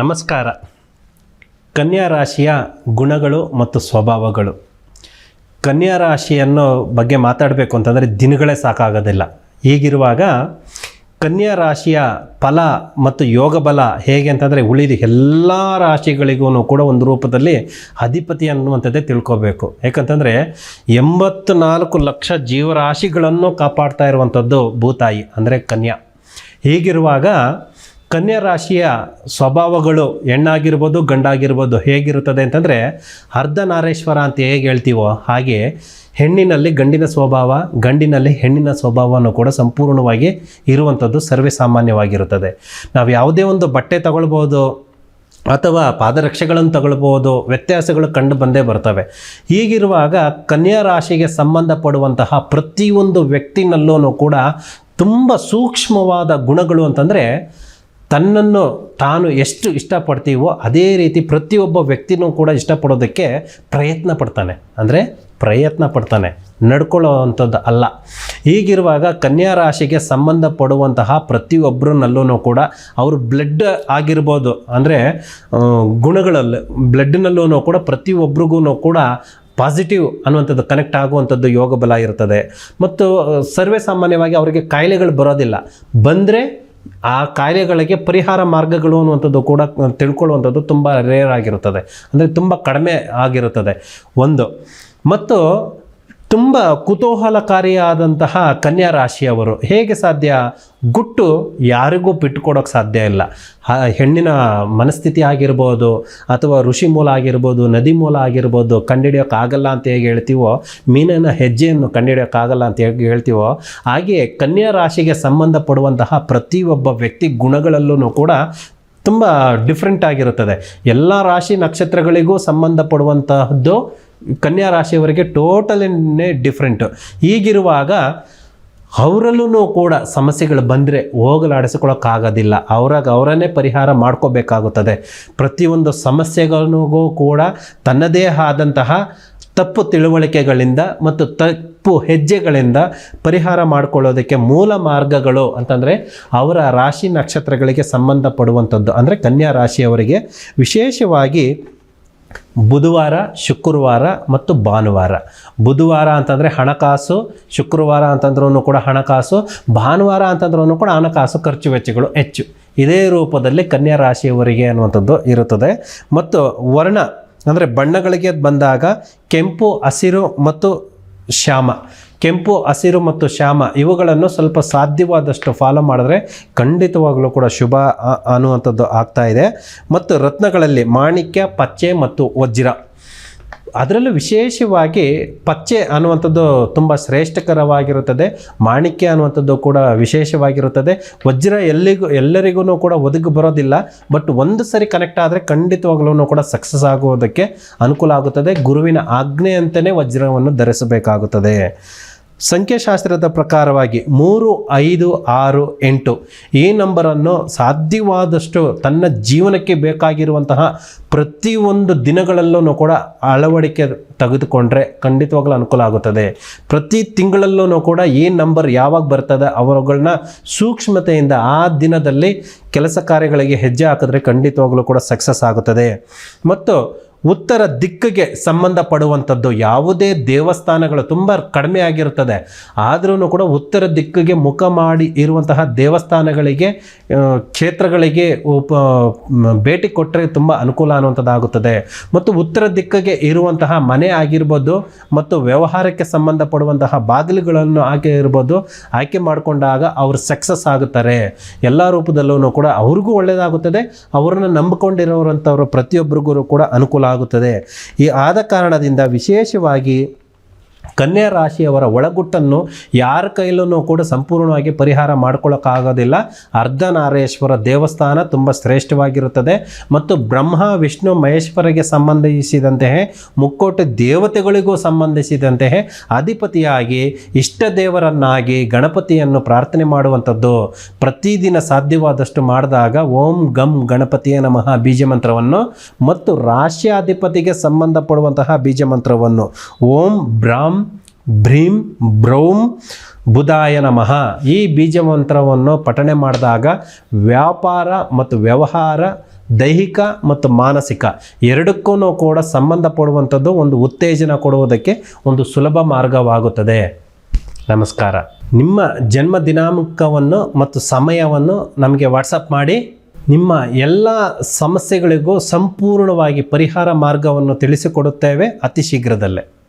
ನಮಸ್ಕಾರ. ಕನ್ಯಾ ರಾಶಿಯ ಗುಣಗಳು ಮತ್ತು ಸ್ವಭಾವಗಳು. ಕನ್ಯಾ ರಾಶಿಯನ್ನು ಬಗ್ಗೆ ಮಾತಾಡಬೇಕು ಅಂತಂದರೆ ದಿನಗಳೇ ಸಾಕಾಗೋದಿಲ್ಲ. ಹೀಗಿರುವಾಗ ಕನ್ಯಾ ರಾಶಿಯ ಫಲ ಮತ್ತು ಯೋಗ ಬಲ ಹೇಗೆ ಅಂತಂದರೆ ಉಳಿದ ಎಲ್ಲ ರಾಶಿಗಳಿಗೂ ಕೂಡ ಒಂದು ರೂಪದಲ್ಲಿ ಅಧಿಪತಿ ಅನ್ನುವಂಥದ್ದೇ ತಿಳ್ಕೋಬೇಕು. ಯಾಕಂತಂದರೆ ಎಂಬತ್ತು ನಾಲ್ಕು ಲಕ್ಷ ಜೀವರಾಶಿಗಳನ್ನು ಕಾಪಾಡ್ತಾ ಇರುವಂಥದ್ದು ಭೂತಾಯಿ, ಅಂದರೆ ಕನ್ಯಾ. ಹೀಗಿರುವಾಗ ಕನ್ಯಾ ರಾಶಿಯ ಸ್ವಭಾವಗಳು ಹೆಣ್ಣಾಗಿರ್ಬೋದು, ಗಂಡಾಗಿರ್ಬೋದು ಹೇಗಿರುತ್ತದೆ ಅಂತಂದರೆ ಅರ್ಧನಾರೇಶ್ವರ ಅಂತ ಹೇಗೆ ಹೇಳ್ತೀವೋ ಹಾಗೆ ಹೆಣ್ಣಿನಲ್ಲಿ ಗಂಡಿನ ಸ್ವಭಾವ, ಗಂಡಿನಲ್ಲಿ ಹೆಣ್ಣಿನ ಸ್ವಭಾವವನ್ನು ಕೂಡ ಸಂಪೂರ್ಣವಾಗಿ ಇರುವಂಥದ್ದು ಸರ್ವೇ ಸಾಮಾನ್ಯವಾಗಿರುತ್ತದೆ. ನಾವು ಯಾವುದೇ ಒಂದು ಬಟ್ಟೆ ತಗೊಳ್ಬೋದು ಅಥವಾ ಪಾದರಕ್ಷೆಗಳನ್ನು ತಗೊಳ್ಬೋದು, ವ್ಯತ್ಯಾಸಗಳು ಕಂಡು ಬಂದೇ ಬರ್ತವೆ. ಹೀಗಿರುವಾಗ ಕನ್ಯಾ ರಾಶಿಗೆ ಸಂಬಂಧಪಡುವಂತಹ ಪ್ರತಿಯೊಂದು ವ್ಯಕ್ತಿನಲ್ಲೂ ಕೂಡ ತುಂಬ ಸೂಕ್ಷ್ಮವಾದ ಗುಣಗಳು ಅಂತಂದರೆ ತನ್ನನ್ನು ತಾನು ಎಷ್ಟು ಇಷ್ಟಪಡ್ತೀವೋ ಅದೇ ರೀತಿ ಪ್ರತಿಯೊಬ್ಬ ವ್ಯಕ್ತಿನೂ ಕೂಡ ಇಷ್ಟಪಡೋದಕ್ಕೆ ಪ್ರಯತ್ನ ಪಡ್ತಾನೆ. ಅಂದರೆ ಪ್ರಯತ್ನ ಪಡ್ತಾನೆ. ನಡ್ಕೊಳ್ಳೋ ಅಂಥದ್ದು ಅಲ್ಲ. ಹೀಗಿರುವಾಗ ಕನ್ಯಾ ರಾಶಿಗೆ ಸಂಬಂಧಪಡುವಂತಹ ಪ್ರತಿಯೊಬ್ಬರನ್ನಲ್ಲೂ ಕೂಡ ಅವರು ಬ್ಲಡ್ ಆಗಿರ್ಬೋದು. ಅಂದರೆ ಗುಣಗಳಲ್ಲಿ ಬ್ಲಡ್ನಲ್ಲೂ ಕೂಡ ಪ್ರತಿಯೊಬ್ಬರಿಗೂ ಕೂಡ ಪಾಸಿಟಿವ್ ಅನ್ನುವಂಥದ್ದು ಕನೆಕ್ಟ್ ಆಗುವಂಥದ್ದು ಯೋಗ ಬಲ ಇರ್ತದೆ. ಮತ್ತು ಸರ್ವೇ ಸಾಮಾನ್ಯವಾಗಿ ಅವರಿಗೆ ಕಾಯಿಲೆಗಳು ಬರೋದಿಲ್ಲ. ಬಂದರೆ ಆ ಕಾಯಿಲೆಗಳಿಗೆ ಪರಿಹಾರ ಮಾರ್ಗಗಳು ಅನ್ನುವಂಥದ್ದು ಕೂಡ ತಿಳ್ಕೊಳ್ಳುವಂಥದ್ದು ತುಂಬ ರೇರ್ ಆಗಿರುತ್ತದೆ. ಅಂದರೆ ತುಂಬ ಕಡಿಮೆ ಆಗಿರುತ್ತದೆ. ಒಂದು, ಮತ್ತು ತುಂಬ ಕುತೂಹಲಕಾರಿಯಾದಂತಹ ಕನ್ಯಾ ರಾಶಿಯವರು ಹೇಗೆ ಸಾಧ್ಯ? ಗುಟ್ಟು ಯಾರಿಗೂ ಬಿಟ್ಟುಕೊಡೋಕೆ ಸಾಧ್ಯ ಇಲ್ಲ. ಹೆಣ್ಣಿನ ಮನಸ್ಥಿತಿ ಆಗಿರ್ಬೋದು, ಅಥವಾ ಋಷಿ ಮೂಲ ಆಗಿರ್ಬೋದು, ನದಿ ಮೂಲ ಆಗಿರ್ಬೋದು ಕಂಡುಹಿಡಿಯೋಕ್ಕಾಗಲ್ಲ ಅಂತ ಹೇಗೆ ಹೇಳ್ತೀವೋ, ಮೀನಿನ ಹೆಜ್ಜೆಯನ್ನು ಕಂಡುಹಿಡಿಯೋಕ್ಕಾಗಲ್ಲ ಅಂತ ಹೇಗೆ ಹೇಳ್ತೀವೋ ಹಾಗೆಯೇ ಕನ್ಯಾ ರಾಶಿಗೆ ಸಂಬಂಧಪಡುವಂತಹ ಪ್ರತಿಯೊಬ್ಬ ವ್ಯಕ್ತಿ ಗುಣಗಳಲ್ಲೂ ಕೂಡ ತುಂಬ ಡಿಫ್ರೆಂಟ್ ಆಗಿರುತ್ತದೆ. ಎಲ್ಲ ರಾಶಿ ನಕ್ಷತ್ರಗಳಿಗೂ ಸಂಬಂಧಪಡುವಂತಹದ್ದು ಕನ್ಯಾ ರಾಶಿಯವರಿಗೆ ಟೋಟಲಿನೇ ಡಿಫ್ರೆಂಟು. ಹೀಗಿರುವಾಗ ಅವರಲ್ಲೂ ಕೂಡ ಸಮಸ್ಯೆಗಳು ಬಂದರೆ ಹೋಗಲಾಡಿಸ್ಕೊಳ್ಳೋಕ್ಕಾಗೋದಿಲ್ಲ. ಅವ್ರಾಗ ಅವರನ್ನೇ ಪರಿಹಾರ ಮಾಡ್ಕೋಬೇಕಾಗುತ್ತದೆ. ಪ್ರತಿಯೊಂದು ಸಮಸ್ಯೆಗಳಿಗೂ ಕೂಡ ತನ್ನದೇ ಆದಂತಹ ತಪ್ಪು ತಿಳುವಳಿಕೆಗಳಿಂದ ಮತ್ತು ತಪ್ಪು ಹೆಜ್ಜೆಗಳಿಂದ ಪರಿಹಾರ ಮಾಡಿಕೊಳ್ಳೋದಕ್ಕೆ ಮೂಲ ಮಾರ್ಗಗಳು ಅಂತಂದರೆ ಅವರ ರಾಶಿ ನಕ್ಷತ್ರಗಳಿಗೆ ಸಂಬಂಧಪಡುವಂಥದ್ದು. ಅಂದರೆ ಕನ್ಯಾ ರಾಶಿಯವರಿಗೆ ವಿಶೇಷವಾಗಿ ಬುಧವಾರ, ಶುಕ್ರವಾರ ಮತ್ತು ಭಾನುವಾರ. ಬುಧವಾರ ಅಂತಂದರೆ ಹಣಕಾಸು, ಶುಕ್ರವಾರ ಅಂತಂದ್ರೂ ಕೂಡ ಹಣಕಾಸು, ಭಾನುವಾರ ಅಂತಂದ್ರೂ ಕೂಡ ಹಣಕಾಸು ಖರ್ಚು ವೆಚ್ಚಗಳು ಹೆಚ್ಚು. ಇದೇ ರೂಪದಲ್ಲಿ ಕನ್ಯಾ ರಾಶಿಯವರಿಗೆ ಅನ್ನುವಂಥದ್ದು ಇರುತ್ತದೆ. ಮತ್ತು ವರ್ಣ ಅಂದರೆ ಬಣ್ಣಗಳಿಗೆ ಬಂದಾಗ ಕೆಂಪು, ಹಸಿರು ಮತ್ತು ಶ್ಯಾಮ. ಕೆಂಪು, ಹಸಿರು ಮತ್ತು ಶ್ಯಾಮ ಇವುಗಳನ್ನು ಸ್ವಲ್ಪ ಸಾಧ್ಯವಾದಷ್ಟು ಫಾಲೋ ಮಾಡಿದ್ರೆ ಖಂಡಿತವಾಗಲೂ ಕೂಡ ಶುಭ ಅನ್ನುವಂಥದ್ದು ಆಗ್ತಾ ಇದೆ. ಮತ್ತು ರತ್ನಗಳಲ್ಲಿ ಮಾಣಿಕ್ಯ, ಪಚ್ಚೆ ಮತ್ತು ವಜ್ರ. ಅದರಲ್ಲೂ ವಿಶೇಷವಾಗಿ ಪಚ್ಚೆ ಅನ್ನುವಂಥದ್ದು ತುಂಬ ಶ್ರೇಷ್ಠಕರವಾಗಿರುತ್ತದೆ. ಮಾಣಿಕ್ಯ ಅನ್ನುವಂಥದ್ದು ಕೂಡ ವಿಶೇಷವಾಗಿರುತ್ತದೆ. ವಜ್ರ ಎಲ್ಲಿಗೂ, ಎಲ್ಲರಿಗೂ ಕೂಡ ಒದಗಿ ಬರೋದಿಲ್ಲ. ಬಟ್ ಒಂದು ಸರಿ ಕನೆಕ್ಟ್ ಆದರೆ ಖಂಡಿತವಾಗ್ಲೂ ಕೂಡ ಸಕ್ಸಸ್ ಆಗುವುದಕ್ಕೆ ಅನುಕೂಲ ಆಗುತ್ತದೆ. ಗುರುವಿನ ಆಜ್ಞೆಯಂತೆಯೇ ವಜ್ರವನ್ನು ಧರಿಸಬೇಕಾಗುತ್ತದೆ. ಸಂಖ್ಯಾಶಾಸ್ತ್ರದ ಪ್ರಕಾರವಾಗಿ ಮೂರು, ಐದು, ಆರು, ಎಂಟು ಈ ನಂಬರನ್ನು ಸಾಧ್ಯವಾದಷ್ಟು ತನ್ನ ಜೀವನಕ್ಕೆ ಬೇಕಾಗಿರುವಂತಹ ಪ್ರತಿಯೊಂದು ದಿನಗಳಲ್ಲೂ ಕೂಡ ಅಳವಡಿಕೆ ತೆಗೆದುಕೊಂಡ್ರೆ ಖಂಡಿತವಾಗ್ಲೂ ಅನುಕೂಲ ಆಗುತ್ತದೆ. ಪ್ರತಿ ತಿಂಗಳಲ್ಲೂ ಕೂಡ ಈ ನಂಬರ್ ಯಾವಾಗ ಬರ್ತದೆ ಅವರುಗಳನ್ನ ಸೂಕ್ಷ್ಮತೆಯಿಂದ ಆ ದಿನದಲ್ಲಿ ಕೆಲಸ ಕಾರ್ಯಗಳಿಗೆ ಹೆಜ್ಜೆ ಹಾಕಿದ್ರೆ ಖಂಡಿತವಾಗ್ಲೂ ಕೂಡ ಸಕ್ಸಸ್ ಆಗುತ್ತದೆ. ಮತ್ತು ಉತ್ತರ ದಿಕ್ಕಿಗೆ ಸಂಬಂಧಪಡುವಂಥದ್ದು ಯಾವುದೇ ದೇವಸ್ಥಾನಗಳು ತುಂಬ ಕಡಿಮೆ ಆಗಿರುತ್ತದೆ. ಆದ್ರೂ ಕೂಡ ಉತ್ತರ ದಿಕ್ಕಿಗೆ ಮುಖ ಮಾಡಿ ಇರುವಂತಹ ದೇವಸ್ಥಾನಗಳಿಗೆ ಕ್ಷೇತ್ರಗಳಿಗೆ ಉಪ ಭೇಟಿ ಕೊಟ್ಟರೆ ತುಂಬ ಅನುಕೂಲ ಅನ್ನುವಂಥದ್ದಾಗುತ್ತದೆ. ಮತ್ತು ಉತ್ತರ ದಿಕ್ಕಿಗೆ ಇರುವಂತಹ ಮನೆ ಆಗಿರ್ಬೋದು ಮತ್ತು ವ್ಯವಹಾರಕ್ಕೆ ಸಂಬಂಧಪಡುವಂತಹ ಬಾಗಿಲುಗಳನ್ನು ಆಯ್ಕೆ ಇರ್ಬೋದು, ಆಯ್ಕೆ ಮಾಡಿಕೊಂಡಾಗ ಅವರು ಸಕ್ಸಸ್ ಆಗುತ್ತಾರೆ. ಎಲ್ಲ ರೂಪದಲ್ಲೂ ಕೂಡ ಅವ್ರಿಗೂ ಒಳ್ಳೆಯದಾಗುತ್ತದೆ ಅವರನ್ನು ನಂಬಿಕೊಂಡಿರೋರಂಥವ್ರು ಪ್ರತಿಯೊಬ್ಬರಿಗೂ ಕೂಡ ಅನುಕೂಲ ಆಗುತ್ತದೆ. ಈ ಆದ ಕಾರಣದಿಂದ ವಿಶೇಷವಾಗಿ ಕನ್ಯಾ ರಾಶಿಯವರ ಒಳಗುಟ್ಟನ್ನು ಯಾರ ಕೈಲೂ ಕೂಡ ಸಂಪೂರ್ಣವಾಗಿ ಪರಿಹಾರ ಮಾಡ್ಕೊಳ್ಳೋಕ್ಕಾಗೋದಿಲ್ಲ ಅರ್ಧನಾರೇಶ್ವರ ದೇವಸ್ಥಾನ ತುಂಬ ಶ್ರೇಷ್ಠವಾಗಿರುತ್ತದೆ. ಮತ್ತು ಬ್ರಹ್ಮ, ವಿಷ್ಣು, ಮಹೇಶ್ವರಿಗೆ ಸಂಬಂಧಿಸಿದಂತೆ ಮುಕ್ಕೋಟೆ ದೇವತೆಗಳಿಗೂ ಸಂಬಂಧಿಸಿದಂತೆ ಅಧಿಪತಿಯಾಗಿ ಇಷ್ಟ ದೇವರನ್ನಾಗಿ ಗಣಪತಿಯನ್ನು ಪ್ರಾರ್ಥನೆ ಮಾಡುವಂಥದ್ದು ಪ್ರತಿದಿನ ಸಾಧ್ಯವಾದಷ್ಟು ಮಾಡಿದಾಗ ಓಂ ಗಂ ಗಣಪತಿಯ ನಮಃ ಬೀಜ ಮಂತ್ರವನ್ನು ಮತ್ತು ರಾಶ್ಯಾಧಿಪತಿಗೆ ಸಂಬಂಧಪಡುವಂತಹ ಬೀಜ ಮಂತ್ರವನ್ನು. ಓಂ ಬ್ರಾಂ ಭ್ರೀಂ ಬ್ರೌಂ ಬುಧಾಯ ನಮಃ. ಈ ಬೀಜ ಮಂತ್ರವನ್ನು ಪಠಣೆ ಮಾಡಿದಾಗ ವ್ಯಾಪಾರ ಮತ್ತು ವ್ಯವಹಾರ, ದೈಹಿಕ ಮತ್ತು ಮಾನಸಿಕ ಎರಡಕ್ಕೂ ಕೂಡ ಸಂಬಂಧಪಡುವಂಥದ್ದು ಒಂದು ಉತ್ತೇಜನ ಕೊಡುವುದಕ್ಕೆ ಒಂದು ಸುಲಭ ಮಾರ್ಗವಾಗುತ್ತದೆ. ನಮಸ್ಕಾರ. ನಿಮ್ಮ ಜನ್ಮ ದಿನಾಂಕವನ್ನು ಮತ್ತು ಸಮಯವನ್ನು ನಮಗೆ ವಾಟ್ಸಪ್ ಮಾಡಿ. ನಿಮ್ಮ ಎಲ್ಲ ಸಮಸ್ಯೆಗಳಿಗೂ ಸಂಪೂರ್ಣವಾಗಿ ಪರಿಹಾರ ಮಾರ್ಗವನ್ನು ತಿಳಿಸಿಕೊಡುತ್ತೇವೆ ಅತಿ ಶೀಘ್ರದಲ್ಲೇ.